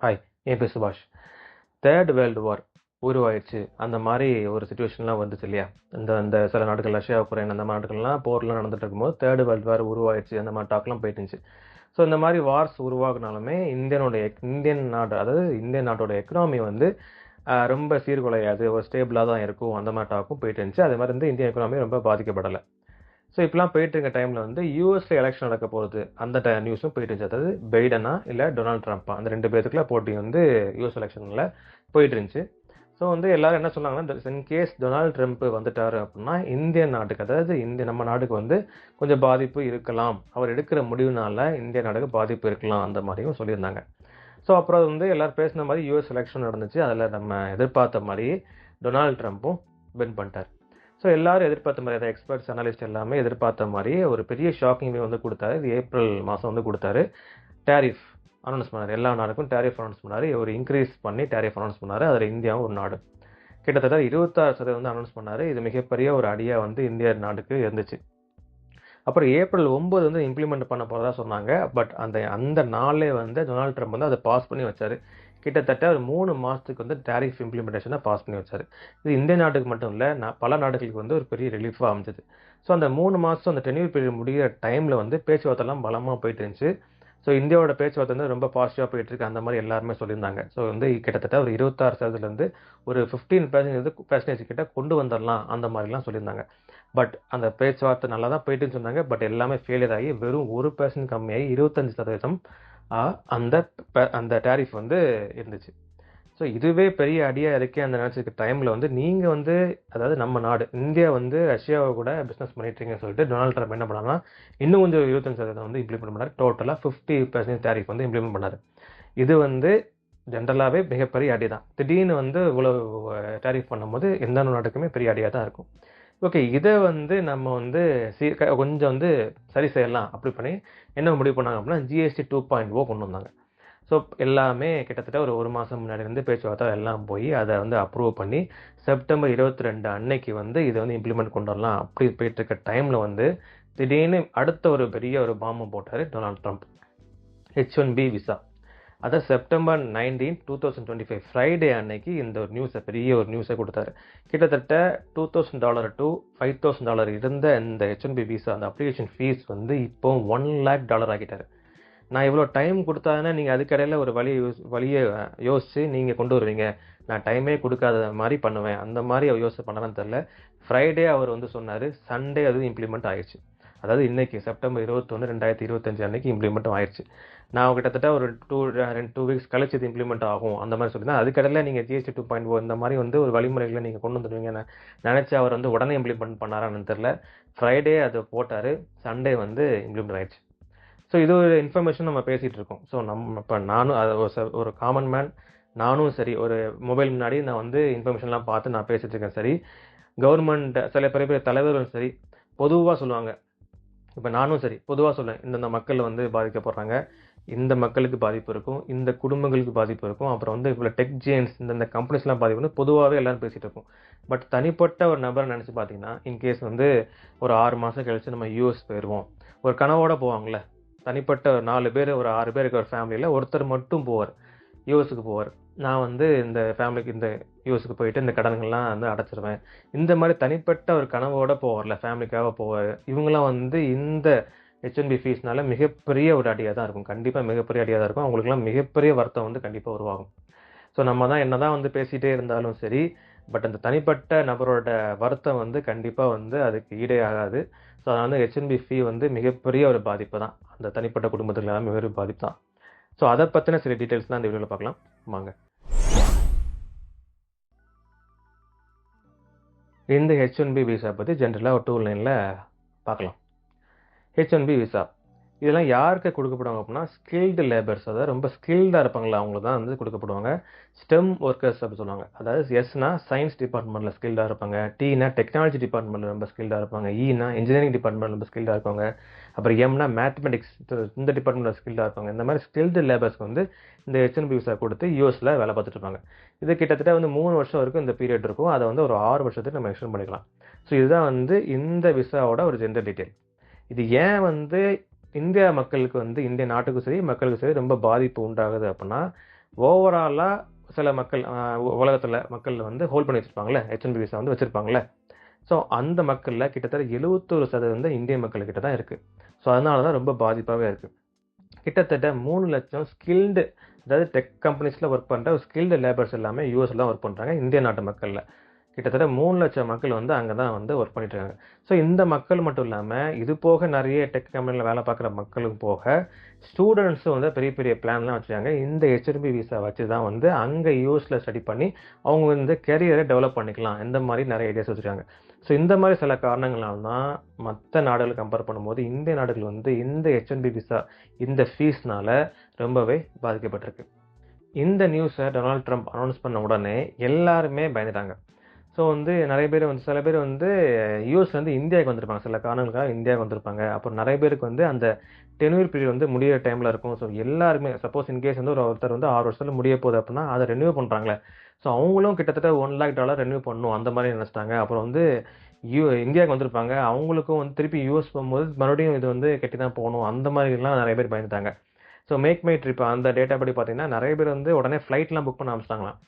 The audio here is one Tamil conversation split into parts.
ஹாய் என் பேர் சுபாஷ். தேர்ட் வேர்ல்டு வார் உருவாயிடுச்சு. அந்த மாதிரி ஒரு சுச்சுவேஷன்லாம் வந்துச்சு இல்லையா? இந்த அந்த சில நாடுகள் ரஷ்யா உக்ரைன் அந்த மாதிரி நாடுகள்லாம் போர்லாம் நடந்துட்டு இருக்கும்போது தேர்ட் வேர்ல்டு வார் உருவாயிடுச்சு. அந்த மாதிரி டாக்லாம் போயிட்டு இருந்துச்சு. ஸோ இந்த மாதிரி வார்ஸ் உருவாக்குனாலுமே இந்தியனுடைய இந்தியன் நாடு அதாவது இந்தியன் நாட்டோட எக்கனாமி வந்து ரொம்ப சீர்குலையாது. ஒரு ஸ்டேபிளாக தான் இருக்கும். அந்த மாதிரி டாக்கும் போயிட்டு இருந்துச்சு. அதே மாதிரி வந்து இந்தியன் எக்கனாமி ரொம்ப பாதிக்கப்படலை. ஸோ இப்பெல்லாம் போயிட்டு இருக்க டைமில் வந்து யூஎஸ்ல எலெக்ஷன் நடக்க போகிறது அந்த ட நியூஸும் போயிட்டு இருந்துச்சு அதாவது பைடனா இல்லை டொனால்ட் ட்ரம்ப்பா. அந்த ரெண்டு பேத்துக்குள்ள போட்டி வந்து யூஎஸ் எலெக்ஷனில் போயிட்டு இருந்துச்சு ஸோ வந்து எல்லாரும் என்ன சொன்னாங்கன்னா இன்கேஸ் டொனால்ட் ட்ரம்ப் வந்துட்டாரு அப்படின்னா இந்திய நாட்டுக்கு அதாவது இந்திய நம்ம நாட்டுக்கு வந்து கொஞ்சம் பாதிப்பு இருக்கலாம். அவர் எடுக்கிற முடிவுனால இந்திய நாட்டுக்கு பாதிப்பு இருக்கலாம் அந்த மாதிரியும் சொல்லியிருந்தாங்க. ஸோ அப்புறம் அது வந்து எல்லாரும் பேசின மாதிரி யூஎஸ் எலெக்ஷன் நடந்துச்சு. அதில் நம்ம எதிர்பார்த்த மாதிரி டொனால்ட் ட்ரம்ப்பும் வின் பண்ணிட்டார். ஸோ எல்லாரும் எதிர்பார்த்த மாதிரி அதை எக்ஸ்பர்ட்ஸ் அனலிஸ்ட் எல்லாமே எதிர்பார்த்த மாதிரி ஒரு பெரிய ஷாக்கிங் வந்து கொடுத்தாரு. இது ஏப்ரல் மாதம் வந்து கொடுத்தாரு. டேரிஃப் அனௌன்ஸ் பண்ணார். எல்லா நாடுக்கும் டேரிஃப் அனௌன்ஸ் பண்ணார். ஒரு இன்க்ரீஸ் பண்ணி டேரிஃப் அனௌன்ஸ் பண்ணார். அதில் இந்தியாவும் ஒரு நாடு. கிட்டத்தட்ட இருபத்தாறு சதவீதம் வந்து அனௌன்ஸ் பண்ணார். இது மிகப்பெரிய ஒரு அடியாக வந்து இந்திய நாடுக்கு இருந்துச்சு. அப்புறம் ஏப்ரல் ஒம்பது வந்து இம்ப்ளிமெண்ட் பண்ண போகிறதா சொன்னாங்க. பட் அந்த அந்த நாளே வந்து டொனால்ட் ட்ரம்ப் வந்து அதை பாஸ் பண்ணி வச்சார். கிட்டத்தட்ட ஒரு மூணு மாதத்துக்கு வந்து டேரிஃப் இம்ப்ளிமெண்டேஷனை பாஸ் பண்ணி வச்சார். இது இந்திய நாட்டுக்கு மட்டும் இல்லை நான் பல நாடுகளுக்கு வந்து ஒரு பெரிய ரிலீஃபாக அமைஞ்சது. ஸோ அந்த மூணு மாதம் அந்த டென்யூர் பீரியட் முடிகிற டைமில் வந்து பேச்சுவார்த்தைலாம் பலமாக போயிட்டு இருந்துச்சு. ஸோ இந்தியாவோட பேச்சுவார்த்தை வந்து ரொம்ப பாசிட்டிவாக போயிட்டு இருக்கு. அந்த மாதிரி எல்லாருமே சொல்லியிருந்தாங்க. ஸோ வந்து கிட்டத்தட்ட ஒரு இருபத்தாறு சதவீதத்துலேருந்து ஒரு ஃபிஃப்டீன் பர்சன்டேஜ் பர்சன்டேஜ் கிட்ட கொண்டு வந்துடலாம் அந்த மாதிரிலாம் சொல்லியிருந்தாங்க. பட் அந்த பேச்சுவார்த்தை நல்லா தான் போயிட்டுன்னு சொன்னாங்க. பட் எல்லாமே ஃபெயிலியர் ஆகி வெறும் ஒரு பர்சன்ட் கம்மியாகி இருபத்தஞ்சு சதவீதம் அந்த அந்த டேரிஃப் வந்து இருந்துச்சு. ஸோ இதுவே பெரிய அடியாக இருக்கே அந்த நினச்சிருக்க டைமில் வந்து நீங்கள் வந்து அதாவது நம்ம நாடு இந்தியா வந்து ரஷ்யாவை கூட பிஸ்னஸ் பண்ணிட்டுருங்கன்னு சொல்லிட்டு டொனால்ட் ட்ரம்ப் என்ன பண்ணாங்கன்னா இன்னும் கொஞ்சம் இருபத்தஞ்சு சதவீதம் வந்து இம்ப்ளிமெண்ட் பண்ணார். டோட்டலாக ஃபிஃப்டி பர்சன்டேஜ் டேரிஃப் வந்து இம்ப்ளிமெண்ட் பண்ணார். இது வந்து ஜென்ரலாகவே மிகப்பெரிய அடி தான் திடீர்னு வந்து இவ்வளோ டேரிஃப் பண்ணும்போது எந்த நாட்டுக்குமே பெரிய அடியாக தான் இருக்கும். ஓகே இதை வந்து நம்ம வந்து சீ கொஞ்சம் வந்து சரி செய்யலாம். அப்படி பண்ணி என்ன முடிவு பண்ணாங்க அப்படின்னா ஜிஎஸ்டி டூ பாயிண்ட் ஓ கொண்டு வந்தாங்க. ஸோ எல்லாமே கிட்டத்தட்ட ஒரு ஒரு மாதம் முன்னாடி இருந்து பேச்சுவார்த்தை எல்லாம் போய் அதை வந்து அப்ரூவ் பண்ணி செப்டம்பர் இருபத்தி ரெண்டு அன்னைக்கு வந்து இதை வந்து இம்ப்ளிமெண்ட் கொண்டு வரலாம். அப்படி போயிட்டு இருக்க டைமில் வந்து திடீர்னு அடுத்த ஒரு பெரிய ஒரு பாம்பு போட்டார் Donald Trump H one B visa அதை September nineteen two thousand twenty five Friday அன்னைக்கு இந்த ஒரு நியூஸை பெரிய ஒரு நியூஸை கொடுத்தாரு. கிட்டத்தட்ட two thousand dollar to five thousand dollar இருந்த இந்த ஹெச்என்பி விசா அந்த அப்ளிகேஷன் ஃபீஸ் வந்து இப்போ ஒன் லேக் டாலர் ஆகிட்டார். நான் இவ்வளோ டைம் கொடுத்தாங்கன்னா நீங்கள் அதுக்கடையில் ஒரு வழி வழியை யோசித்து நீங்கள் கொண்டு வருவீங்க. நான் டைமே கொடுக்காத மாதிரி பண்ணுவேன். அந்த மாதிரி அவர் யோசிச்சு பண்ணலான்னு தெரில ஃப்ரைடே அவர் வந்து சொன்னார் சண்டே அது இம்ப்ளிமெண்ட் ஆகிடுச்சு அதாவது இன்றைக்கி செப்டம்பர் இருபத்தொன்று ரெண்டாயிரத்தி இருபத்தஞ்சு அன்னைக்கு இம்ப்ளிமெண்ட் ஆயிடுச்சு நான் கிட்டத்தட்ட ஒரு டூ ரெண்டு டூ வீக்ஸ் கழிச்சு இது இம்ப்ளிமெண்ட் ஆகும் அந்த மாதிரி சொல்லியிருந்தேன். அதுக்கடையில் நீங்கள் ஜிஎஸ்டி டூ பாயிண்ட் ஓ oh இந்த மாதிரி வந்து ஒரு வழிமுறைகளை நீங்கள் கொண்டு வந்துடுவீங்கன்னு நினச்சி அவர் வந்து உடனே இம்ப்ளிமெண்ட் பண்ணாரான்னு தெரில ஃப்ரைடே அதை போட்டார் சண்டே வந்து இம்ப்ளிமெண்ட் ஆயிடுச்சு ஸோ இது ஒரு இன்ஃபர்மேஷன் நம்ம பேசிகிட்டு இருக்கோம். ஸோ நம்ம இப்போ நானும் அது ஒரு ச- ஒரு காமன் மேன் நானும் சரி ஒரு மொபைல் முன்னாடி நான் வந்து இன்ஃபர்மேஷன்லாம் பார்த்து நான் பேசிகிட்டு இருக்கேன். சரி கவர்மெண்ட் சில பெரிய பெரிய தலைவர்களும் சரி பொதுவாக சொல்லுவாங்க இப்போ நானும் சரி பொதுவாக சொல்லுவேன் இந்தந்த மக்கள் வந்து பாதிக்கப்படுறாங்க. இந்த மக்களுக்கு பாதிப்பு இருக்கும் இந்த குடும்பங்களுக்கு பாதிப்பு இருக்கும். அப்புறம் வந்து இவ்வளோ டெக் ஜேன்ஸ் இந்தந்த கம்பெனிஸ்லாம் பாதிப்பு வந்து பொதுவாகவே எல்லாரும் பேசிகிட்டு இருக்கும் பட் தனிப்பட்ட ஒரு நபரை நினச்சி பார்த்தீங்கன்னா இன்கேஸ் வந்து ஒரு ஆறு மாதம் கழிச்சு நம்ம யூஎஸ் போயிடுவோம் ஒரு கனவோடு போவாங்களே தனிப்பட்ட ஒரு நாலு பேர் ஒரு ஆறு பேர் இருக்கிற ஒரு ஃபேமிலியில் ஒருத்தர் மட்டும் போவார். யூஎஸ்க்கு போவார். நான் வந்து இந்த ஃபேமிலிக்கு இந்த யூஸுக்கு போயிட்டு இந்த கடன்கள்லாம் வந்து அடைச்சிருவேன். இந்த மாதிரி தனிப்பட்ட ஒரு கனவோடு போவார்ல ஃபேமிலிக்காக போவார் இவங்களாம் வந்து இந்த ஹெச்என்பி ஃபீஸ்னால மிகப்பெரிய ஒரு அடியாக தான் இருக்கும். கண்டிப்பாக மிகப்பெரிய அடியாக தான் இருக்கும். அவங்களுக்குலாம் மிகப்பெரிய வருத்தம் வந்து கண்டிப்பாக உருவாகும். ஸோ நம்ம தான் என்ன தான் வந்து பேசிகிட்டே இருந்தாலும் சரி பட் அந்த தனிப்பட்ட நபரோட வருத்தம் வந்து கண்டிப்பாக வந்து அதுக்கு ஈடே ஆகாது. ஸோ அதனால் வந்து ஹெச்என்பி ஃபீ வந்து மிகப்பெரிய ஒரு பாதிப்பு தான். அந்த தனிப்பட்ட குடும்பத்துக்கு எல்லாம் மிகப்பெரிய பாதிப்பு தான். ஸோ அதை பற்றின சில டீட்டெயில்ஸ்லாம் இந்த வீடியோவில் பார்க்கலாம். வாங்க. இந்த ஹெச் ஒன் பி விசா பற்றி ஜென்ரலாக ஒரு டூ லைனில் பார்க்கலாம். ஹெச் ஒன் பி விசா இதெல்லாம் யாருக்கு கொடுக்கப்படுவாங்க அப்படின்னா ஸ்கில்டு லேபர்ஸ் அதாவது ரொம்ப ஸ்கில்டாக இருப்பாங்களா அவங்க தான் வந்து கொடுக்கப்படுவாங்க. ஸ்டெம் ஒர்க்கர்ஸ் அப்படின்னு சொல்லுவாங்க. அதாவது எஸ்னா சயின்ஸ் டிபார்ட்மெண்ட்டில் ஸ்கில்டாக இருப்பாங்க. டீனா டெக்னாலஜி டிபார்ட்மெண்ட்டில் ரொம்ப ஸ்கில்டாக இருப்பாங்க. ஈனா இன்ஜினியரிங் டிபார்ட்மெண்ட் ரொம்ப ஸ்கில்டாக இருப்பாங்க. அப்புறம் எம்னா மேத்தமெட்டிக்ஸ் இந்த டிபார்ட்மெண்ட்டில் ஸ்கில்டாக இருப்பாங்க. இந்த மாதிரி ஸ்கில்டு லேபர்ஸ்க்கு வந்து இந்த ஹெச்என்பி விசா கொடுத்து யூஎஸில் வேலை பார்த்துட்டு இருப்பாங்க. இது கிட்டத்தட்ட வந்து மூணு வருஷம் வரைக்கும் இந்த பீரியட் இருக்கும். அதை வந்து ஒரு ஆறு வருஷத்துக்கு நம்ம எக்ஸ்டெண்ட் பண்ணிக்கலாம். ஸோ இதுதான் வந்து இந்த விசாவோட ஒரு ஜென்ரல் டீட்டெயில் இது ஏன் வந்து இந்தியா மக்களுக்கு வந்து இந்திய நாட்டுக்கும் சரி மக்களுக்கும் சரி ரொம்ப பாதிப்பு உண்டாகுது அப்படின்னா ஓவராலாக சில மக்கள் உலகத்தில் மக்கள் வந்து ஹோல்ட் பண்ணி வச்சுருப்பாங்களே ஹெச்என்பி விசா வந்து வச்சுருப்பாங்கல்ல. ஸோ அந்த மக்களில் கிட்டத்தட்ட எழுபத்தொரு சதவீதம் வந்து இந்திய மக்கள்கிட்ட தான் இருக்குது ஸோ அதனால தான் ரொம்ப பாதிப்பாகவே இருக்குது கிட்டத்தட்ட மூணு லட்சம் ஸ்கில்டு அதாவது டெக் கம்பெனிஸில் ஒர்க் பண்ணுற ஸ்கில்டு லேபர்ஸ் எல்லாமே யூஎஸில் தான் ஒர்க் பண்ணுறாங்க இந்திய நாட்டு மக்களில். கிட்டத்தட்ட மூணு லட்சம் மக்கள் வந்து அங்கே தான் வந்து ஒர்க் பண்ணிட்டு இருக்காங்க ஸோ இந்த மக்கள் மட்டும் இல்லாமல் இது போக நிறைய டெக் கம்பெனியில் வேலை பார்க்குற மக்களும் போக ஸ்டூடெண்ட்ஸும் வந்து பெரிய பெரிய பிளான்லாம் வச்சுருக்காங்க. இந்த ஹெச்என்பி விசா வச்சு தான் வந்து அங்கே யூஎஸில் ஸ்டடி பண்ணி அவங்க வந்து கெரியரை டெவலப் பண்ணிக்கலாம். இந்த மாதிரி நிறைய ஐடியாஸ் வச்சுருக்காங்க. ஸோ இந்த மாதிரி சில காரணங்களால் தான் மற்ற நாடுகள் கம்பேர் பண்ணும்போது இந்திய நாடுகள் வந்து இந்த ஹெச்என்பி விசா இந்த ஃபீஸ்னால் ரொம்பவே பாதிக்கப்பட்டிருக்கு. இந்த நியூஸை டொனால்ட் ட்ரம்ப் அனௌன்ஸ் பண்ண உடனே எல்லாருமே பயந்துட்டாங்க. ஸோ வந்து நிறைய பேர் வந்து சில பேர் வந்து யூஎஸ்லேருந்து இந்தியாவுக்கு வந்திருப்பாங்க. சில காரணங்களுக்காக இந்தியாவுக்கு வந்திருப்பாங்க. அப்புறம் நிறைய பேருக்கு வந்து அந்த டென்யூர் பீரியட் வந்து முடியிற டைமில் இருக்கும். ஸோ எல்லாருமே சப்போஸ் இன்கேஸ் வந்து ஒரு ஒருத்தர் வந்து ஆறு வருஷத்தில் முடிய போகுது அப்படின்னா அதை ரெனியூ பண்ணுறாங்களே ஸோ அவங்களும் கிட்டத்தட்ட ஒன் லேக் டாலர் ரெனியூ பண்ணணும். அந்த மாதிரி நினச்சிட்டாங்க. அப்புறம் வந்து யூ இந்தியாவுக்கு வந்திருப்பாங்க. அவங்களுக்கும் வந்து திருப்பி யூஎஸ் போகும்போது மறுபடியும் இது வந்து கட்டி தான் போகணும். அந்த மாதிரிலாம் நிறைய பேர் பயந்துட்டாங்க. ஸோ மேக் மை ட்ரிப் அந்த டேட்டா படி பார்த்தீங்கன்னா நிறைய பேர் வந்து உடனே ஃப்ளைட்லாம் புக் பண்ண ஆரம்பிச்சிட்டாங்களாம்.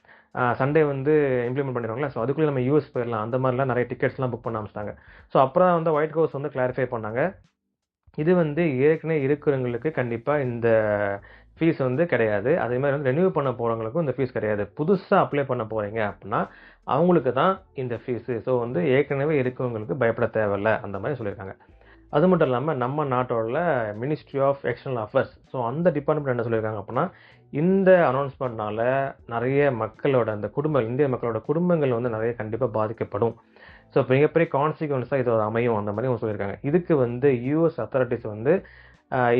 சண்டே வந்து இம்ப்ளிமெண்ட் பண்ணிடுவாங்களா ஸோ அதுக்குள்ளே நம்ம யூஎஸ் போயிடலாம். அந்த மாதிரிலாம் நிறைய டிக்கெட்ஸ்லாம் புக் பண்ண ஆரம்பிச்சிட்டாங்க. ஸோ அப்புறம் வந்து ஒயிட் ஹவுஸ் வந்து கிளாரிஃபை பண்ணாங்க. இது வந்து ஏற்கனவே இருக்கிறவங்களுக்கு கண்டிப்பாக இந்த ஃபீஸ் வந்து கிடையாது. அதே மாதிரி வந்து ரெனியூ பண்ண போகிறவங்களுக்கும் இந்த ஃபீஸ் கிடையாது. புதுசாக அப்ளை பண்ண போகிறீங்க அப்படின்னா அவங்களுக்கு தான் இந்த ஃபீஸு ஸோ வந்து ஏற்கனவே இருக்கிறவங்களுக்கு பயப்பட தேவையில்ல அந்த மாதிரி சொல்லியிருக்காங்க. அது மட்டும் இல்லாமல் நம்ம நாட்டோட ministry of external affairs so அந்த டிபார்ட்மெண்ட் என்ன சொல்லியிருக்காங்க அப்படின்னா இந்த அனௌன்ஸ்மெண்ட்னால நிறைய மக்களோட அந்த குடும்பங்கள் இந்திய மக்களோட குடும்பங்கள் வந்து நிறைய கண்டிப்பாக பாதிக்கப்படும். ஸோ மிகப்பெரிய கான்சிக்வன்ஸாக இது அமையும் அந்த மாதிரி அவங்க சொல்லியிருக்காங்க. இதுக்கு வந்து யூஎஸ் அத்தாரிட்டிஸ் வந்து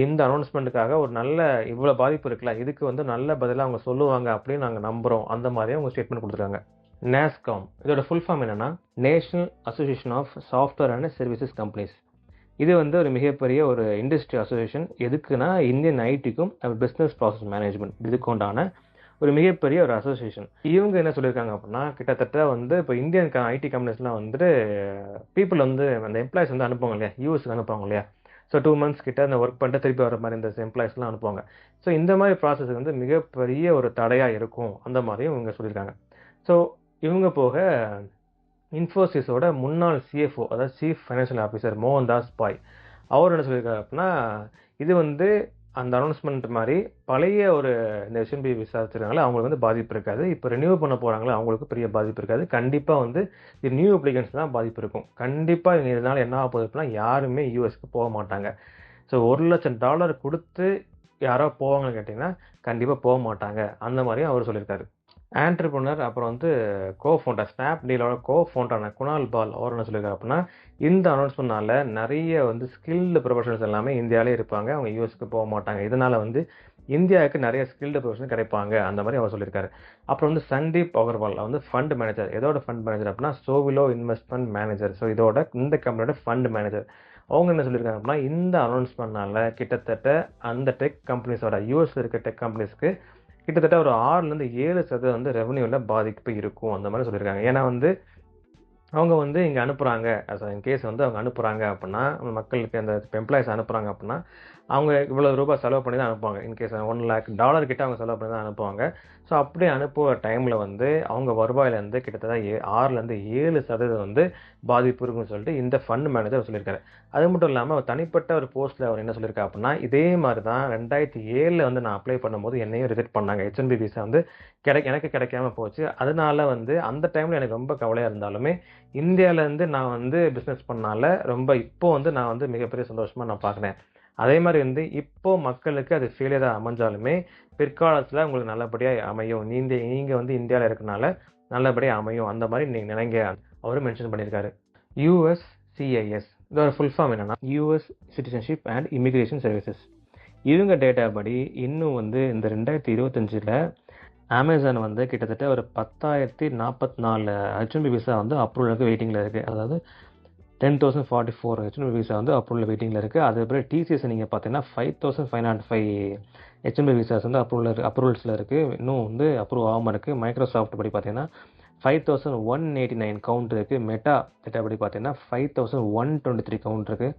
இந்த அனௌன்ஸ்மெண்ட்டுக்காக ஒரு நல்ல இவ்வளோ பாதிப்பு இருக்குல்ல இதுக்கு வந்து நல்ல பதிலாக அவங்க சொல்லுவாங்க அப்படின்னு நாங்கள் நம்புகிறோம் அந்த மாதிரி அவங்க ஸ்டேட்மெண்ட் கொடுத்துருக்காங்க. நேஸ்காம் இதோட ஃபுல் ஃபார்ம் என்னென்னா national association of software and services companies இது வந்து ஒரு மிகப்பெரிய ஒரு இண்டஸ்ட்ரி அசோசியேஷன் எதுக்குன்னா இந்தியன் ஐடிக்கும் பிஸ்னஸ் ப்ராசஸ் மேனேஜ்மெண்ட் இதுக்கு உண்டான ஒரு மிகப்பெரிய ஒரு அசோசியேஷன் இவங்க என்ன சொல்லியிருக்காங்க அப்படின்னா கிட்டத்தட்ட வந்து இப்போ இந்தியன் ஐடி கம்பெனிஸ்லாம் வந்துட்டு பீப்புள் வந்து அந்த எம்ப்ளாயிஸ் வந்து அனுப்புவாங்க இல்லையா? யூஎஸ்க்கு அனுப்புவாங்க இல்லையா? ஸோ டூ மந்த்ஸ் கிட்ட அந்த ஒர்க் பண்ணிட்டு திருப்பி வர மாதிரி இந்த எம்ப்ளாயிஸ்லாம் அனுப்புவாங்க. ஸோ இந்த மாதிரி ப்ராசஸ் வந்து மிகப்பெரிய ஒரு தடையாக இருக்கும். அந்த மாதிரியும் இவங்க சொல்லியிருக்காங்க ஸோ இவங்க போக இன்ஃபோசிஸோட முன்னாள் சிஎஃப்ஓ அதாவது சீஃப் ஃபைனான்ஷியல் ஆஃபீஸர் மோகன் தாஸ் பாய் அவர் என்ன சொல்லியிருக்காரு அப்படின்னா இது வந்து அந்த அனௌன்ஸ்மெண்ட் மாதிரி பழைய ஒரு இந்த எஸ்என்பி விசாரிச்சிருக்காங்களே அவங்களுக்கு வந்து பாதிப்பு இருக்காது. இப்போ ரினியூ பண்ண போகிறாங்களே அவங்களுக்கு பெரிய பாதிப்பு இருக்காது. கண்டிப்பாக வந்து இது நியூ அப்ளிகன்ஸ் தான் பாதிப்பு இருக்கும். கண்டிப்பாக இதனால் என்ன ஆக போகுது அப்படின்னா யாருமே யூஎஸ்க்கு போக மாட்டாங்க. ஸோ ஒரு லட்சம் டாலர் கொடுத்து யாரோ போவாங்கன்னு கேட்டிங்கன்னா கண்டிப்பாக போக மாட்டாங்க. அந்த மாதிரியும் அவர் சொல்லியிருக்காரு. ஆண்டர்பிரினர் அப்புறம் வந்து கோ ஃபவுண்டர் ஸ்னாப் டீலோட கோ ஃபவுண்டரான குணால் பால் அவர் என்ன சொல்லியிருக்காரு அப்படின்னா இந்த அனௌன்ஸ்மெண்ட்னால நிறைய வந்து ஸ்கில்டு ப்ரொஃபஷனல்ஸ் எல்லாமே இந்தியாவிலே இருப்பாங்க. அவங்க யூஎஸ்க்கு போக மாட்டாங்க. இதனால் வந்து இந்தியாவுக்கு நிறைய ஸ்கில்டு ப்ரொஃபஷன் கிடைப்பாங்க. அந்த மாதிரி அவர் சொல்லியிருக்காரு. அப்புறம் வந்து சந்தீப் அகர்வால் வந்து ஃபண்ட் மேனேஜர் எதோட ஃபண்ட் மேனேஜர் அப்படின்னா சோவிலோ இன்வெஸ்ட்மெண்ட் மேனேஜர் ஸோ இதோட இந்த கம்பெனியோட ஃபண்ட் மேனேஜர் அவங்க என்ன சொல்லியிருக்காங்க அப்படின்னா இந்த அனௌன்ஸ்மெண்ட்னால கிட்டத்தட்ட அந்த டெக் கம்பெனிஸோட யூஎஸ் இருக்க டெக் கம்பெனிஸ்க்கு கிட்டத்தட்ட ஒரு ஆறுலேருந்து ஏழு சதவீதம் வந்து ரெவன்யூவில் பாதிப்பு இருக்கும் அந்த மாதிரி சொல்லியிருக்காங்க ஏன்னா வந்து அவங்க வந்து இங்கே அனுப்புகிறாங்க இன் கேஸ் வந்து அவங்க அனுப்புகிறாங்க அப்படின்னா மக்களுக்கு அந்த எம்ப்ளாயிஸ் அனுப்புகிறாங்க அப்படின்னா அவங்க இவ்வளோ ரூபாய் செலவு பண்ணி தான் அனுப்புவாங்க. இன்கேஸ் ஒன் லேக் டாலர் கிட்ட அவங்க செலவு பண்ணி தான் அனுப்புவாங்க. ஸோ அப்படி அனுப்புகிற டைமில் வந்து அவங்க வருவாயிலேருந்து கிட்டத்தட்ட ஏ ஆறுலேருந்து ஏழு சதவீதம் வந்து பாதிப்பு இருக்குன்னு சொல்லிட்டு இந்த ஃபண்ட் மேனேஜர் சொல்லியிருக்காரு. அது மட்டும் இல்லாமல் அவர் தனிப்பட்ட ஒரு போஸ்ட்டில் அவர் என்ன சொல்லியிருக்காரு அப்படின்னா இதே மாதிரி தான் ரெண்டாயிரத்தி ஏழில் வந்து நான் அப்ளை பண்ணும்போது என்னையும் ரிஜெக்ட் பண்ணாங்க. ஹெச்என்பி விசா வந்து கிடை எனக்கு கிடைக்காம போச்சு. அதனால வந்து அந்த டைமில் எனக்கு ரொம்ப கவலையாக இருந்தாலுமே இந்தியாவிலேருந்து நான் வந்து பிஸ்னஸ் பண்ணால ரொம்ப இப்போ வந்து நான் வந்து மிகப்பெரிய சந்தோஷமாக நான் பார்க்குறேன். அதே மாதிரி வந்து இப்போ மக்களுக்கு அது ஃபெயிலியராக அமைஞ்சாலுமே பிற்காலத்தில் உங்களுக்கு நல்லபடியாக அமையும். நீந்த நீங்கள் வந்து இந்தியாவில் இருக்கனால நல்லபடியாக அமையும். அந்த மாதிரி நீங்கள் நினைங்க. அவரும் மென்ஷன் பண்ணியிருக்காரு யூஎஸ் சிஐஎஸ் இதோட ஃபுல் ஃபார்ம் என்னென்னா US citizenship and immigration services இவங்க டேட்டா படி இன்னும் வந்து இந்த ரெண்டாயிரத்தி இருபத்தஞ்சில் அமேசான் வந்து கிட்டத்தட்ட ஒரு பத்தாயிரத்தி நாற்பத்தி நாலு ஹெச்என்பி விசா வந்து அப்ரூவலுக்கு வெயிட்டிங்கில் இருக்குது அதாவது ten thousand forty four H one B visa வந்து அப்ரூவல் வெயிட்டிங்கில் இருக்குது அதுக்கப்புறம் டிசிஎஸ் நீங்கள் பார்த்தீங்கன்னா five thousand five nought five H one B visas வந்து அப்ரூவல் அப்ரூவல்ஸில் இருக்குது இன்னும் வந்து அப்ரூவ் ஆகாமல் இருக்குது மைக்ரோசாஃப்ட் படி பார்த்தீங்கன்னா five thousand one eighty nine count இருக்குது மெட்டா டேட்டா படி பார்த்தீங்கன்னா five thousand one twenty three count இருக்குது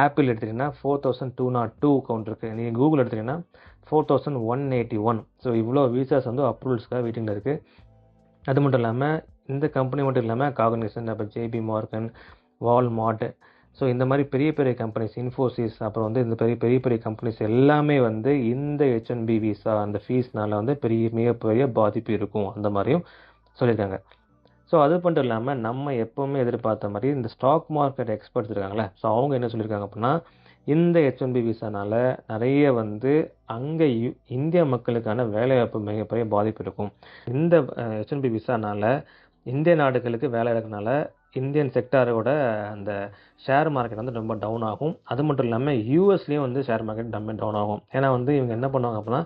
ஆப்பிள் எடுத்திங்கன்னா four thousand two nought two count இருக்குது நீங்கள் கூகுள் எடுத்திங்கன்னா four thousand one eighty one so இவ்வளோ விசாஸ் வந்து அப்ரூவல்ஸ்க்காக வெயிட்டிங்கில் இருக்குது அது மட்டும் இல்லாமல் இந்த கம்பெனி மட்டும் இல்லாமல் காகனிசன் அப்புறம் ஜேபி மார்கன் வால்மார்ட் ஸோ இந்த மாதிரி பெரிய பெரிய கம்பெனிஸ் இன்ஃபோசிஸ் அப்புறம் வந்து இந்த பெரிய பெரிய பெரிய கம்பெனிஸ் எல்லாமே வந்து இந்த ஹெச்என்பி விசா அந்த ஃபீஸ்னால வந்து பெரிய மிகப்பெரிய பாதிப்பு இருக்கும். அந்த மாதிரியும் சொல்லியிருக்காங்க. ஸோ அது மட்டும் இல்லாமல் நம்ம எப்போவுமே எதிர்பார்த்த மாதிரி இந்த ஸ்டாக் மார்க்கெட் எக்ஸ்பர்ட்ஸ் இருக்காங்களே ஸோ அவங்க என்ன சொல்லியிருக்காங்க அப்படின்னா இந்த ஹெச்என்பி விசானால் நிறைய வந்து அங்கே இந்திய மக்களுக்கான வேலைவாய்ப்பு மிகப்பெரிய பாதிப்பு இருக்கும். இந்த ஹெச்என்பி விசானால் இந்திய நாடுகளுக்கு வேலை இருக்கனால இந்தியன் செக்டாரோட அந்த ஷேர் மார்க்கெட் வந்து ரொம்ப டவுன் ஆகும். அது மட்டும் இல்லாமல் யூஎஸ்லேயும் வந்து ஷேர் மார்க்கெட் ரொம்ப டவுன் ஆகும். ஏன்னா வந்து இவங்க என்ன பண்ணுவாங்க அப்படின்னா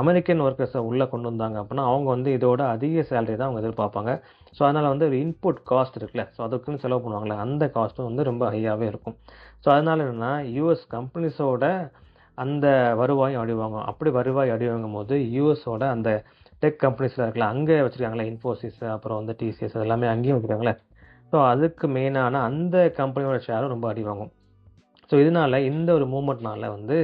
அமெரிக்கன் ஒர்க்கர்ஸை உள்ளே கொண்டு வந்தாங்க அப்படின்னா அவங்க வந்து இதோட அதிக சேலரி தான் அவங்க எதிர்பார்ப்பாங்க. ஸோ அதனால் வந்து ஒரு இன்புட் காஸ்ட் இருக்குல்ல. ஸோ அதுக்குன்னு செலவு பண்ணுவாங்களே அந்த காஸ்ட்டும் வந்து ரொம்ப ஹையாகவே இருக்கும். ஸோ அதனால் என்னென்னா யூஎஸ் கம்பெனிஸோட அந்த வருவாயும் அடிவாங்க அப்படி வருவாய் அடிவாங்கும் போது யூஎஸோட அந்த டெக் கம்பெனிஸில் இருக்கல அங்கே வச்சுருக்காங்களே இன்ஃபோசிஸ் அப்புறம் வந்து டிசிஎஸ் எல்லாமே அங்கேயும் வச்சுருக்காங்களே ஸோ அதுக்கு மெயினான அந்த கம்பெனியோட ஷேரும் ரொம்ப அடி வாங்கும். ஸோ இதனால் இந்த ஒரு மூமெண்ட்னால வந்து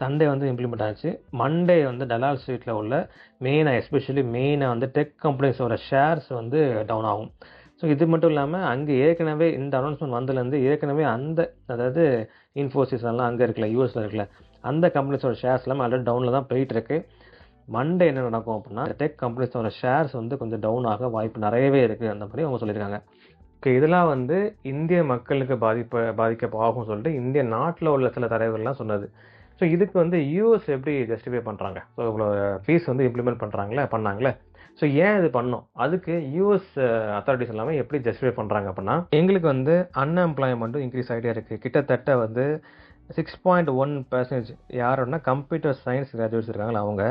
சண்டே வந்து இம்ப்ளிமெண்ட் ஆச்சு. மண்டே வந்து டலால் ஸ்ட்ரீட்டில் உள்ள மெயினாக எஸ்பெஷலி மெயினாக வந்து டெக் கம்பெனிஸோட ஷேர்ஸ் வந்து டவுன் ஆகும். ஸோ இது மட்டும் இல்லாமல் அங்கே ஏற்கனவே இந்த அனௌன்ஸ்மெண்ட் வந்ததுலேருந்து ஏற்கனவே அந்த அதாவது இன்ஃபோசிஸ் எல்லாம் அங்கே இருக்கல யூஎஸில் இருக்கல அந்த கம்பெனிஸோட ஷேர்ஸ் எல்லாமே ஆல்ரெடி டவுனில் தான் போயிட்டு இருக்கு. மண்டே என்ன நடக்கும் அப்படின்னா டெக் கம்பெனிஸோட ஷேர்ஸ் வந்து கொஞ்சம் டவுன் ஆக வாய்ப்பு நிறையவே இருக்குது அந்த மாதிரி அவங்க சொல்லியிருக்காங்க. ஸோ இதெல்லாம் வந்து இந்திய மக்களுக்கு பாதிப்பு பாதிக்க ஆகும் சொல்லிட்டு இந்திய நாட்டில் உள்ள சில தலைவர்கள்லாம் சொன்னது. ஸோ இதுக்கு வந்து யூஎஸ் எப்படி ஜஸ்டிஃபை பண்ணுறாங்க ஸோ இவ்வளோ ஃபீஸ் வந்து இம்ப்ளிமெண்ட் பண்ணுறாங்களே பண்ணாங்களே? ஸோ ஏன் இது பண்ணோம்? அதுக்கு யூஎஸ் அத்தாரிட்டிஸ் uh, எல்லாமே எப்படி ஜஸ்டிஃபை பண்ணுறாங்க அப்படின்னா எங்களுக்கு வந்து அன்எம்ப்ளாய்மெண்ட்டும் இன்க்ரீஸ் ஆகிட்டே இருக்குது கிட்டத்தட்ட வந்து சிக்ஸ் பாயிண்ட் ஒன் பர்சன்டேஜ் யாரோடனா கம்ப்யூட்டர் சயின்ஸ் கிராஜுவேட்ஸ் இருக்காங்களா அவங்க?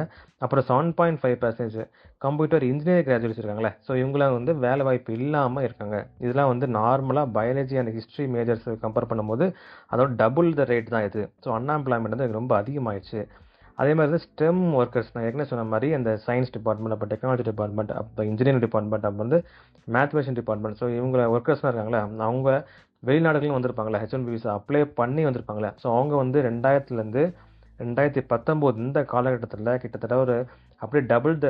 அப்புறம் seven point five percentage computer engineering graduates இருக்காங்களே. ஸோ இவங்களாம் வந்து வேலை வாய்ப்பு இல்லாமல் இருக்காங்க. இதெல்லாம் வந்து நார்மலாக biology and history majors compare பண்ணும்போது அதோட டபுள் த ரேட் தான் இது. ஸோ அன்எம்ப்ளாய்மெண்ட் வந்து ரொம்ப அதிகமாகிடுச்சு அதே மாதிரி தான் ஸ்டெம் ஒர்க்கர்ஸ் நான் ஏற்கனவே சொன்ன மாதிரி அந்த சயின்ஸ் டிபார்ட்மெண்ட் அப்போ டெக்னாலஜி டிபார்ட்மெண்ட் அப்போ இன்ஜினியரிங் டிபார்ட்மெண்ட் அப்போ வந்து மேத்மேஷன் டிபார்ட்மெண்ட் ஸோ இவங்க ஒர்க்கர்ஸ்லாம் இருக்காங்களே அவங்க வெளிநாடுகளும் வந்திருப்பாங்களே ஹெச் ஒன் விசா அப்ளை பண்ணி வந்திருப்பாங்களே ஸோ அவங்க வந்து ரெண்டாயிரத்துலேருந்து ரெண்டாயிரத்தி பத்தொம்போது இந்த காலகட்டத்தில் கிட்டத்தட்ட ஒரு அப்படியே டபுள் த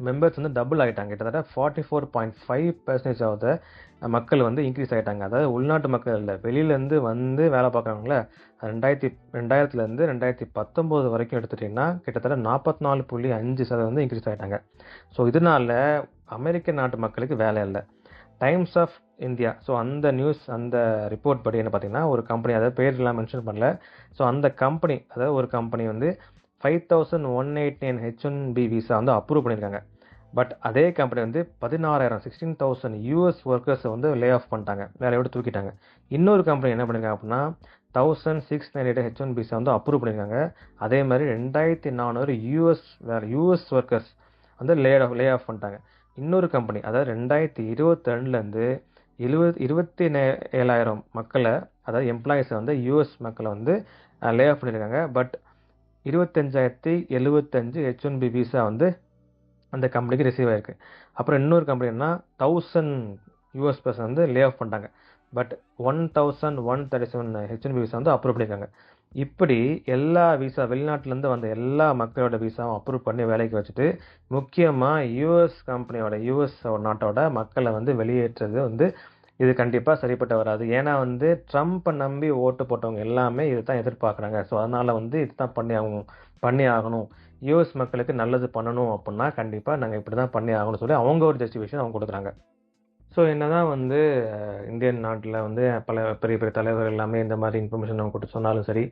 மெம்பர்ஸ் வந்து டபுள் ஆகிட்டாங்க. கிட்டத்தட்ட forty four point five percentage ஆகுது மக்கள் வந்து இன்க்ரீஸ் ஆகிட்டாங்க. அதாவது உள்நாட்டு மக்கள் இல்லை வெளியிலேருந்து வந்து வேலை பார்க்குறாங்களே ரெண்டாயிரத்தி ரெண்டாயிரத்துலேருந்து ரெண்டாயிரத்தி பத்தொம்போது வரைக்கும் எடுத்துகிட்டிங்கன்னா கிட்டத்தட்ட நாற்பத்தி நாலு புள்ளி அஞ்சு சதவீதம் வந்து இன்க்ரீஸ் ஆகிட்டாங்க. ஸோ இதனால அமெரிக்க நாட்டு மக்களுக்கு வேலை இல்லை. Times of India. ஸோ அந்த நியூஸ் அந்த ரிப்போர்ட் படி என்ன பார்த்தீங்கன்னா ஒரு கம்பெனி அதாவது பேர்லாம் மென்ஷன் பண்ணல. ஸோ அந்த கம்பெனி அதாவது ஒரு கம்பெனி வந்து five thousand one eight nine H one B visa வந்து அப்ரூவ் பண்ணியிருக்காங்க. பட் அதே கம்பெனி வந்து பதினாறாயிரம் சிக்ஸ்டீன் தௌசண்ட் யூஎஸ் ஒர்க்கர்ஸை வந்து லே ஆஃப் பண்ணிட்டாங்க. வேலையோட தூக்கிட்டாங்க. இன்னொரு கம்பெனி என்ன பண்ணியிருக்காங்க அப்படின்னா thousand six nine eight H one பிஸை வந்து அப்ரூவ் பண்ணியிருக்காங்க. அதே மாதிரி ரெண்டாயிரத்தி நானூறு யூஎஸ் வேறு யூஎஸ் ஒர்க்கர்ஸ் வந்து லே ஆஃப் லே ஆஃப் பண்ணிட்டாங்க. இன்னொரு கம்பெனி அதாவது ரெண்டாயிரத்தி இருபத்தி ரெண்டுலேருந்து எழுவது இருபத்தி நே ஏழாயிரம் மக்களை அதாவது எம்ப்ளாயிஸை வந்து யூஎஸ் மக்களை வந்து லே ஆஃப் பண்ணியிருக்காங்க. பட் இருபத்தஞ்சாயிரத்தி எழுபத்தஞ்சு ஹெச் ஒன் பி விசா வந்து அந்த கம்பெனிக்கு ரிசீவ் ஆயிருக்கு. அப்புறம் இன்னொரு கம்பெனின்னா தௌசண்ட் யூஎஸ் பர்சன் வந்து லே ஆஃப் பண்ணிட்டாங்க. But one thousand one thirty seven H one B visa வந்து அப்ரூவ் பண்ணியிருக்காங்க. இப்படி எல்லா விசா வெளிநாட்டிலேருந்து வந்த எல்லா மக்களோட விசாவும் அப்ரூவ் பண்ணி வேலைக்கு வச்சுட்டு முக்கியமாக யூஎஸ் கம்பெனியோட யூஎஸ் நாட்டோட மக்களை வந்து வெளியேற்றுறது வந்து இது கண்டிப்பாக சரிப்பட்டு வராது. ஏன்னா வந்து ட்ரம்ப்பை நம்பி ஓட்டு போட்டவங்க எல்லாமே இதை தான் எதிர்பார்க்குறாங்க. ஸோ அதனால் வந்து இது தான் பண்ணி ஆகணும் பண்ணி ஆகணும். யூஎஸ் மக்களுக்கு நல்லது பண்ணணும் அப்படின்னா கண்டிப்பாக நாங்கள் இப்படி தான் பண்ணி ஆகணும்னு சொல்லி அவங்க ஒரு ஜஸ்டிஃபிகேஷன் அவங்க கொடுக்குறாங்க. ஸோ என்னதான் வந்து இந்தியன் நாட்டில் வந்து பல பெரிய பெரிய தலைவர்கள் எல்லாமே இந்த மாதிரி இன்ஃபர்மேஷன் அவங்க கொடுத்து சொன்னாலும் சரி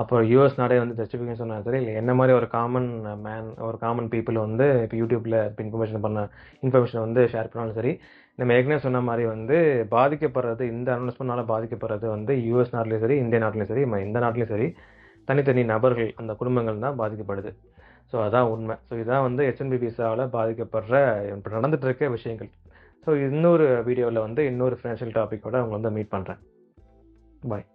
அப்புறம் யூஎஸ் நாடே வந்து ஜஸ்டிஃபிகேஷன் சொன்னாலும் சரி இல்லை என்ன மாதிரி ஒரு காமன் மேன் ஒரு காமன் பீப்புள் வந்து இப்போ யூடியூப்பில் இப்போ இன்ஃபர்மேஷன் பண்ண இன்ஃபர்மேஷன் வந்து ஷேர் பண்ணாலும் சரி நம்ம ஏற்கனவே சொன்ன மாதிரி வந்து பாதிக்கப்படுறது இந்த அனௌன்ஸ்மெண்ட்னால பாதிக்கப்படுறது வந்து யூஎஸ் நாட்டிலையும் சரி இந்திய நாட்டிலையும் சரி நம்ம இந்த நாட்டிலையும் சரி தனித்தனி நபர்கள் அந்த குடும்பங்கள் தான் பாதிக்கப்படுது. ஸோ அதான் உண்மை. ஸோ இதான் வந்து ஹெச்என்பி விசாவில் பாதிக்கப்படுற இப்போ நடந்துகிட்டு இருக்க விஷயங்கள். ஸோ இன்னொரு வீடியோவில் வந்து இன்னொரு ஃபினான்ஷியல் டாப்பிக்கோட அவங்க வந்து மீட் பண்ணுறேன் பாய்